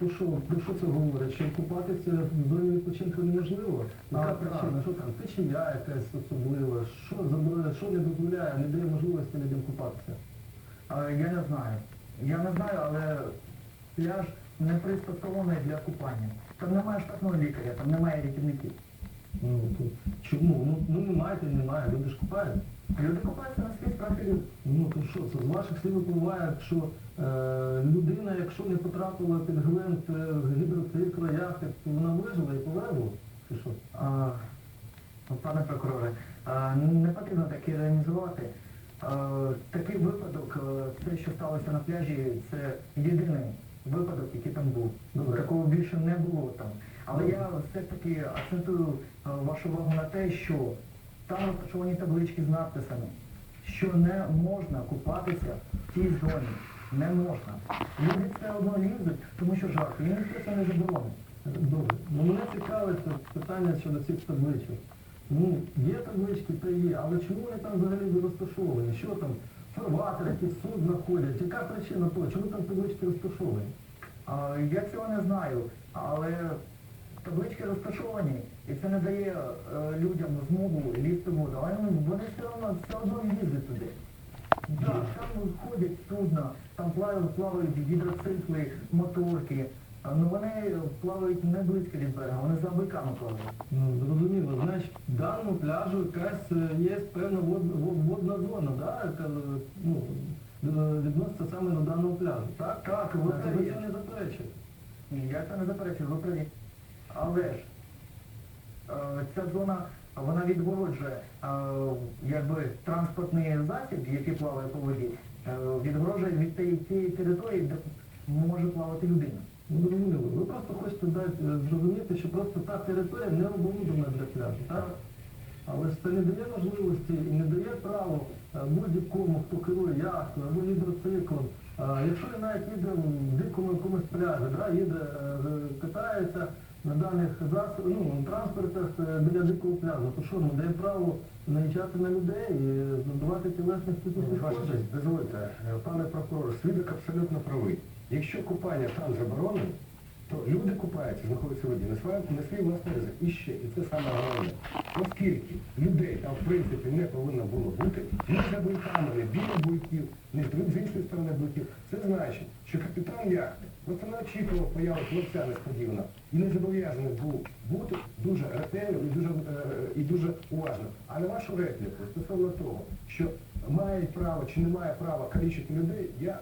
то що, про що це говорить? Що купатися в зоні відпочинку неможливо? Яка А, причина? Що там? Течія якась особлива? Що що не дозволяє, не дає можливості людям купатися? А, Я не знаю. Я не знаю, але пляж не пристосований для купання. Там немає штатного лікаря, там немає рятівників. Ну, чому? Ну, ну немає, то немає, люди ж купають. Люди купаються на свій профіль. Ну то що, це з ваших слів випливає, що е, людина, якщо не потрапила під гвинт е, гідроцикла, яхти, то вона вижила і полегла? Чи що? А, Пане прокуроре, а, не потрібно так іронізувати. А, Такий випадок, е, те, що сталося на пляжі, це єдиний випадок, який там був. Добре. Такого більше не було там. Але я все-таки акцентую е, вашу увагу на те, що там розташовані таблички з надписами, що не можна купатися в тій зоні. Не можна. Люди все одно лізуть, тому що жарко. І ніхто це не заборонить. Добре. Ну мене цікавить питання щодо цих табличок. Ну, є таблички, та є, але чому вони там взагалі розташовані? Що там? Фарватер, які суд знаходять? Яка причина того? Чому там таблички розташовані? А, Я цього не знаю, але таблички розташовані, і це не дає е, людям змогу лізти в воду. Але ну, вони все одно все одно лізуть туди. Так, там ходять судна, там плавають, плавають гідроцикли, моторки. Ну вони плавають не близько від берега, вони за биками плавають. Ну, зрозуміло. Значить, даному пляжу якась е, є певна водна, вод- водна зона, да? яка е, ну, е, відноситься саме до даного пляжу. Так, так, ви це ви це не заперечуєте. Ні, я це не заперечую, ви праві. Але ж е, ця зона вона відгороджує е, якби транспортний засіб, який плаває по воді, е, відгороджує від тієї території, де може плавати людина. Ну, зрозуміло. Ви просто хочете дати е, зрозуміти, що просто та територія не оборудована для пляжу, так? Але ж це не дає можливості і не дає право е, будь-якому, хто керує яхтою або гідроциклом. е, Якщо він навіть їде в дикому якомусь пляжі, да, їде, катається на даних засобах, ну, транспортах е, біля дикого пляжу, то що, ну, дає право наїжджати на людей і надавати тілесних Ваша дозвольте, е, пане прокурор, свідок абсолютно правий. Якщо купання там заборонено, то люди купаються, знаходяться в воді на свій, на свій власний ризик. І ще, і це саме головне. Оскільки людей там в принципі не повинно було бути, ні за буйками, не біля буйків, ні з іншої сторони буйків, це значить, що капітан яхти просто не очікував появи хлопця несподівано і не зобов'язаний був бути дуже ретельним і дуже, е, і дуже уважним. А на вашу репліку стосовно того, що мають право чи не має права калічити людей, я